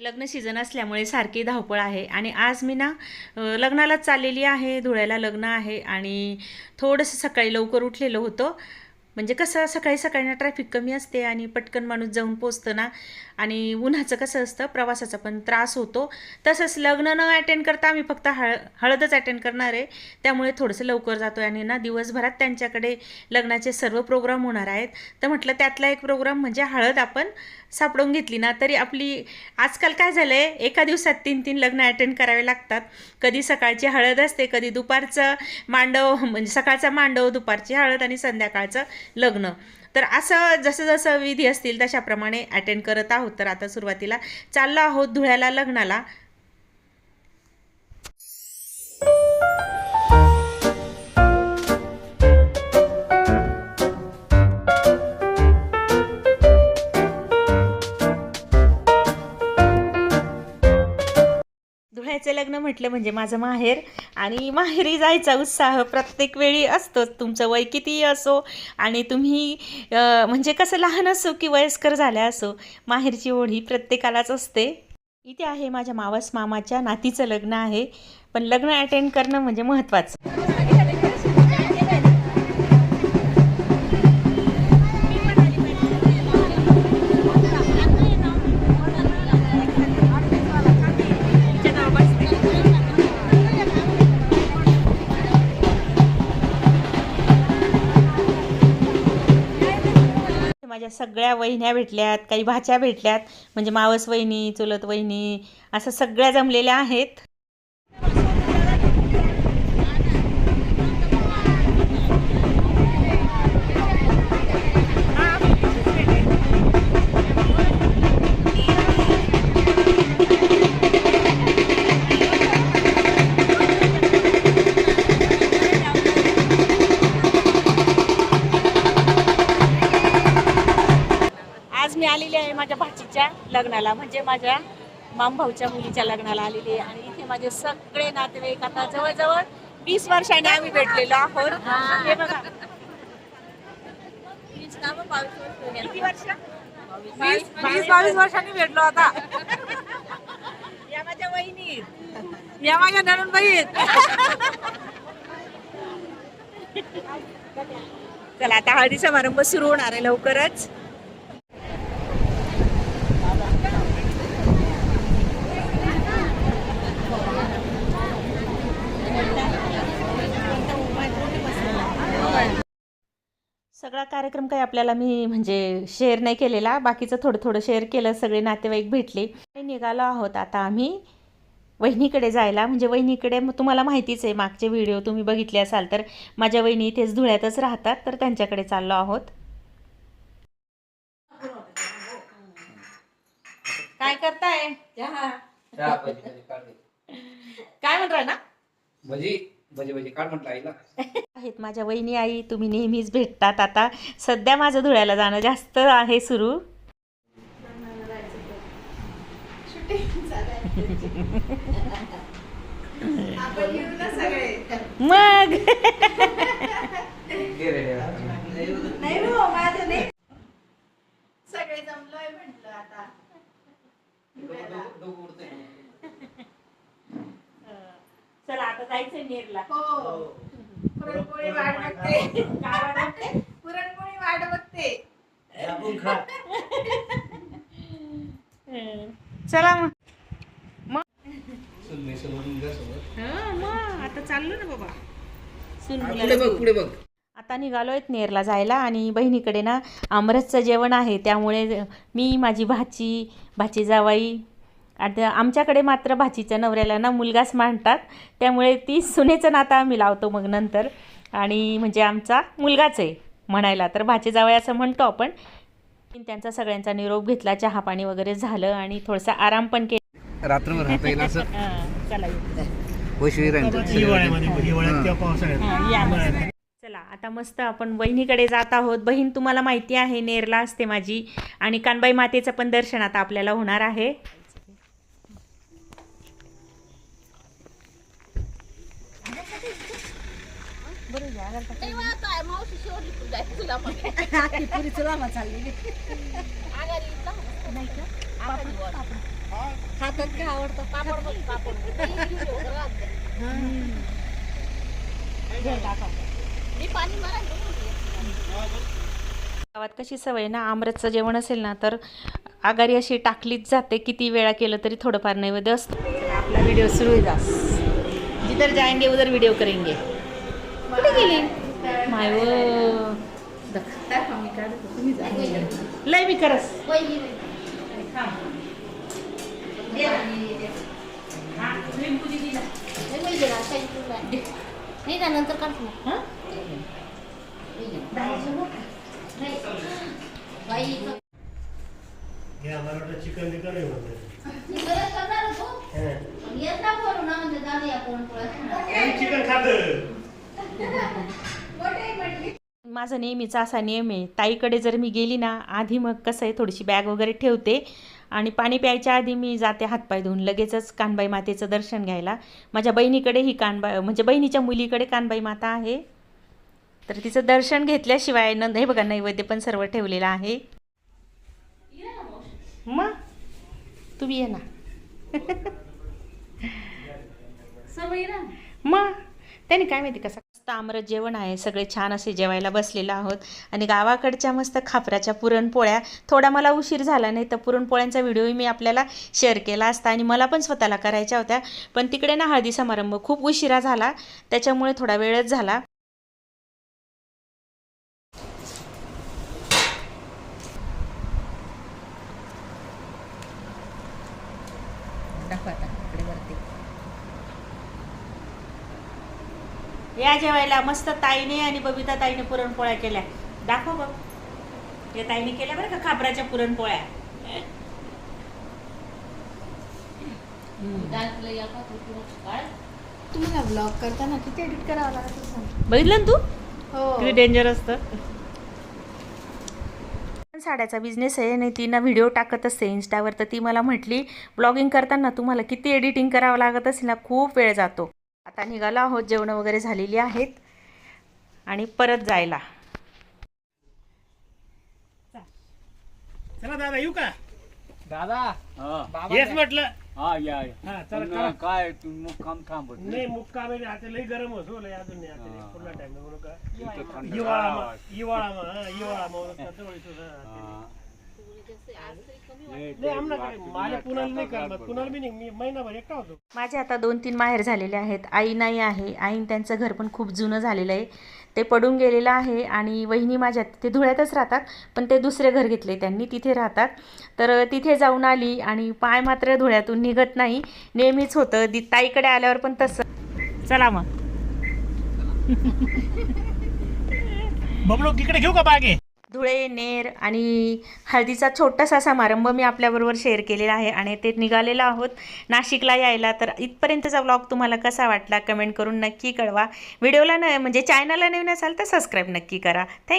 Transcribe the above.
लग्न सीझन असल्यामुळे सारखी धावपळ आहे. आणि आज मी ना लग्नालाच चाललेली आहे धुळ्याला लग्न आहे आणि थोडंसं सकाळी लवकर उठलेलं होतं. म्हणजे कसं सकाळी सकाळी ना ट्रॅफिक कमी असते आणि पटकन माणूस जाऊन पोचतं ना आणि उन्हाचं कसं असतं प्रवासाचा पण त्रास होतो. तसंच लग्न न अटेंड करता आम्ही फक्त हळ हळदच अटेंड करणार आहे. त्यामुळे थोडंसं लवकर जातो आणि ना दिवसभरात त्यांच्याकडे लग्नाचे सर्व प्रोग्राम होणार आहेत. तर म्हटलं त्यातला एक प्रोग्राम म्हणजे हळद आपण सापडून घेतली ना तरी आपली आजकाल काय झालं आहे एका दिवसात तीन तीन लग्न अटेंड करावे लागतात. कधी सकाळची हळद असते कधी दुपारचं मांडव म्हणजे सकाळचा मांडव दुपारची हळद आणि संध्याकाळचं लग्न. तर असं जसं जसं विधी असतील तशाप्रमाणे अटेंड करत आहोत. तर आता सुरुवातीला चाललो आहोत धुळ्याला लग्नाला. धुळ्याचं लग्न म्हटलं म्हणजे माझं माहेर आणि माहेरी जायचा उत्साह प्रत्येक वेळी असतोच. तुमचं वय कितीही असो आणि तुम्ही म्हणजे कसं लहान असो की वयस्कर झाल्या असो माहेरची ओढ ही प्रत्येकालाच असते. इथे आहे माझ्या मावस मामाच्या नातीचं लग्न आहे. पण लग्न अटेंड करणं म्हणजे महत्त्वाचं. माझ्या सगळ्या वहिन्या भेटल्यात काही भाच्या भेटल्यात म्हणजे मावस वहिनी चुलत वहिनी असं सगळ्या जमलेल्या आहेत. भाचीच्या लग्नाला म्हणजे माझ्या मामभाऊच्या मुलीच्या लग्नाला आलेली आहे. आणि इथे माझे सगळे नातेवाईक आता जवळजवळ वीस वर्षांनी आम्ही भेटलेलो आहोत. हे बघा. किती वर्ष? वीस वीस बावीस वर्षांनी भेटलो आता. या माझ्या वहिनी. या माझ्या चला आता हळदी समारंभ सुरू होणार आहे लवकरच. सगळा कार्यक्रम काही आपल्याला मी म्हणजे शेअर नाही केलेला. बाकीचं थोडं थोडं शेअर केलं सगळे नातेवाईक भेटले. आणि निघालो आहोत आता आम्ही वहिनीकडे जायला. म्हणजे वहिनीकडे मग तुम्हाला माहितीच आहे मागचे व्हिडिओ तुम्ही बघितले असाल तर माझ्या वहिनी इथेच धुळ्यातच राहतात तर त्यांच्याकडे चाललो आहोत. काय करताय? दे. काय म्हणताय ना भजी भजी. भजी काढ म्हटलं आईला. आहेत माझ्या वहिनी आई तुम्ही नेहमीच भेटतात आता. सध्या माझं धुळ्याला जाणं जास्त आहे सुरू. मग. सगळे जमलोय म्हटलं आता. नेरला. हो. पुरणपोळी वाट बघते. काय वाटते पुरणपोळी वाट बघते चला मग. हं, आता चाललो ना बाबा. सून मुलाला पुढे बघ पुढे बघ. आता निघालोय नेरला जायला आणि बहिणीकडे ना आमरसचं जेवण आहे. त्यामुळे मी माझी भाची भाची जावाई आता आमच्याकडे मात्र भाचीच्या नवऱ्याला ना मुलगाच मांडतात त्यामुळे ती सुनेचं नातं आम्ही लावतो मग नंतर. आणि म्हणजे आमचा मुलगाच आहे म्हणायला तर भाची जावाई असं म्हणतो आपण. त्यांचा सगळ्यांचा निरोप घेतला चहा पाणी वगैरे झालं आणि थोडासा आराम पण केला. रात्रभर राहता येईल असं. चला आता मस्त आपण बहिणीकडे जात आहोत. बहीण तुम्हाला माहिती आहे नेरला असते माझी. आणि कानबाई मातेचं पण दर्शन आता आपल्याला होणार आहे. पुरी खातात का आवडतं पापड बघ पापड मी पाणी मारा गावात कशी सवय ना आमरसचं जेवण असेल ना तर आगारी अशी टाकलीच जाते किती वेळा केलं तरी थोडंफार नैवेद्य असतो. आपला व्हिडिओ सुरू जास. जिधर जाएंगे उधर व्हिडिओ करेंगे. कुठे गेली? माय व लय मी करस नाही. ना. नंतर काढतो हे? चिकन बिकन करणार होतो. म्हणजे चिकन खात. माझा नेहमीचा असा नियम आहे. ताईकडे जर मी गेली ना आधी मग कसं आहे थोडीशी बॅग वगैरे ठेवते आणि पाणी प्यायच्या आधी मी जाते हातपाय धुवून लगेचच कानबाई मातेचं दर्शन घ्यायला. माझ्या बहिणीकडे ही कानबाई म्हणजे बहिणीच्या मुलीकडे कानबाई माता आहे. तर तिचं दर्शन घेतल्याशिवाय नंद हे बघा नैवेद्य पण सर्व ठेवलेलं आहे. मग? तुम्ही ये ना. मग? त्याने काय माहिती कसं मस्त आमरस जेवण आहे. सगळे छान असे जेवायला बसलेलो आहोत. आणि गावाकडच्या मस्त खापराच्या पुरणपोळ्या. थोडा मला उशीर झाला नाही तर पुरणपोळ्यांचा व्हिडिओही मी आपल्याला शेअर केला असता आणि मला पण स्वतःला करायच्या होत्या. पण तिकडे ना हळदी समारंभ खूप उशिरा झाला. त्याच्यामुळे थोडा वेळच झाला दाखवा आता इकडे वरती या जेवायला मस्त ताईने आणि बबिता ताईने पुरणपोळ्या केल्या. दाखव बघ. या ताईने केल्या बरं का खापराच्या पुरणपोळ्या? दाल तुला या का तू काढ तुम्हाला ब्लॉग करताना किती एडिट करावं लागत बघितलं ना तू? हो. किती डेंजर असतं साड्याचा बिझनेस आहे आणि ती ना व्हिडिओ टाकत असते इन्स्टावर तर ती मला म्हटली ब्लॉगिंग करताना तुम्हाला किती एडिटिंग करावं लागत असेल ना खूप वेळ जातो. आता निघालो आहोत जेवणं वगैरे झालेली आहेत आणि परत जायला चला दादा येऊ का दादा हेच म्हटलं हा या या. हा चला पण करा. काय तू मुक्काम थांबत नाही मुक्काम आहे आता लई गरम होतो लई अजून नाही आता नाही. पुढला टाइम म्हणून का इथं थंड हिवाळा हिवाळा मा- हा, हिवाळा मग जवळ येतो, हा. हा. माझे आता दोन तीन माहेर झालेले आहेत. आई नाही आहे. आईन त्यांचं घर पण खूप जुनं झालेलं आहे. ते पडून गेलेलं आहे आणि वहिनी माझ्या ते धुळ्यातच राहतात पण ते दुसरे घर घेतले त्यांनी तिथे राहतात. तर तिथे जाऊन आली आणि पाय मात्र धुळ्यातून निघत नाही. नेहमीच होतं. दि ताईकडे आल्यावर पण तसं. चला मग. बबलो इकडे घेऊ का बागे? धुळे नेर आणि हळदीचा छोटासा समारंभ मी आपल्याबरोबर शेअर केलेला आहे आणि ते निघालेलो आहोत नाशिकला यायला. तर इथपर्यंतचा व्लॉग तुम्हाला कसा वाटला? कमेंट करून नक्की कळवा. व्हिडिओला न म्हणजे चॅनलला नवीन असाल तर सबस्क्राईब नक्की करा. थँक